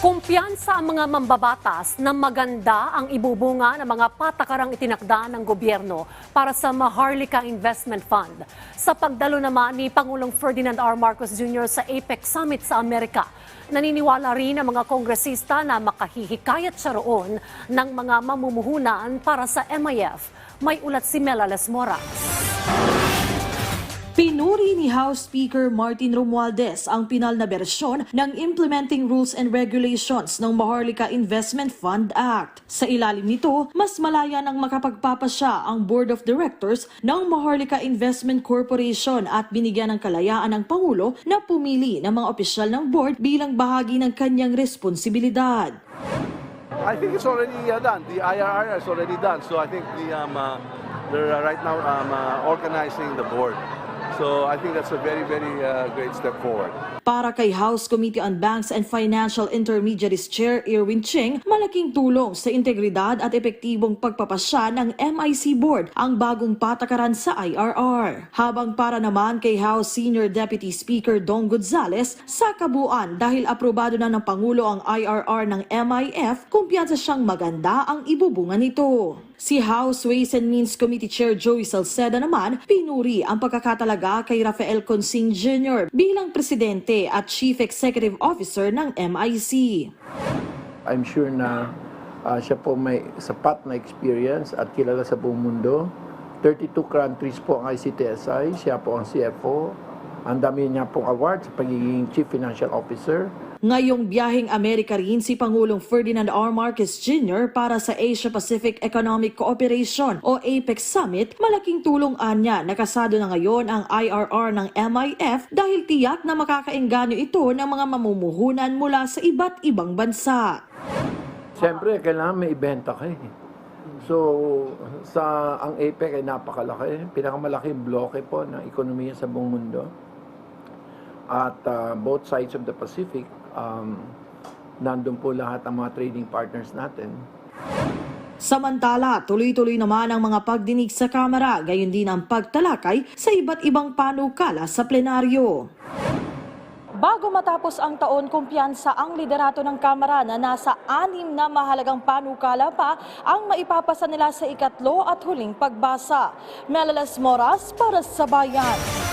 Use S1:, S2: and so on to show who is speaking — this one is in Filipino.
S1: Kumpiyansa ang mga mambabatas na maganda ang ibubunga ng mga patakarang itinakda ng gobyerno para sa Maharlika Investment Fund. Sa pagdalo naman ni Pangulong Ferdinand R. Marcos Jr. sa APEC Summit sa Amerika, naniniwala rin ang mga kongresista na makahihikayat siya roon ng mga mamumuhunan para sa MIF. May ulat si Mela Lesmora.
S2: Pinuri ni House Speaker Martin Romualdez ang pinal na bersyon ng Implementing Rules and Regulations ng Maharlika Investment Fund Act. Sa ilalim nito, mas malaya nang makapagpapasya ang Board of Directors ng Maharlika Investment Corporation at binigyan ng kalayaan ng Pangulo na pumili ng mga opisyal ng board bilang bahagi ng kanyang responsibilidad.
S3: I think it's already uh, done. The IRR is already done. So I think the um, uh, they're uh, right now um, uh, organizing the board. So I think that's a very, very uh, great step forward.
S2: Para kay House Committee on Banks and Financial Intermediaries Chair Irwin Ching, malaking tulong sa integridad at epektibong pagpapasya ng MIC Board ang bagong patakaran sa IRR. Habang para naman kay House Senior Deputy Speaker Dong Gonzales, sa kabuuan dahil aprobado na ng Pangulo ang IRR ng MIF, kumpiyansa siyang maganda ang ibubunga nito. Si House Ways and Means Committee Chair Joey Salceda naman, pinuri ang pagkakatalaga kay Rafael Consing Jr. bilang presidente at Chief Executive Officer ng MIC.
S4: I'm sure na ah, siya po may sapat na experience at kilala sa buong mundo. 32 countries po ang ICTSI, siya po ang CFO. Ang dami niya pong award sa pagiging Chief Financial Officer.
S2: Ngayong biyaheng Amerika rin si Pangulong Ferdinand R. Marcos Jr. para sa Asia-Pacific Economic Cooperation o APEC Summit, malaking tulong anya nakasado na ngayon ang IRR ng MIF dahil tiyak na makakaengganyo ito ng mga mamumuhunan mula sa iba't ibang bansa.
S4: Siyempre, kailangan may ibenta ka eh. So, sa ang APEC ay napakalaki. Pinakamalaking bloke po ng ekonomiya sa buong mundo. At ah, both sides of the Pacific, um, nandun po lahat ang mga trading partners natin.
S2: Samantala, tuloy-tuloy naman ang mga pagdinig sa Kamara, gayon din ang pagtalakay sa iba't ibang panukala sa plenaryo. Bago matapos ang taon, kumpiyansa ang liderato ng Kamara na nasa anim na mahalagang panukala pa ang maipapasa nila sa ikatlo at huling pagbasa. Melalas Moras para sa Bayan.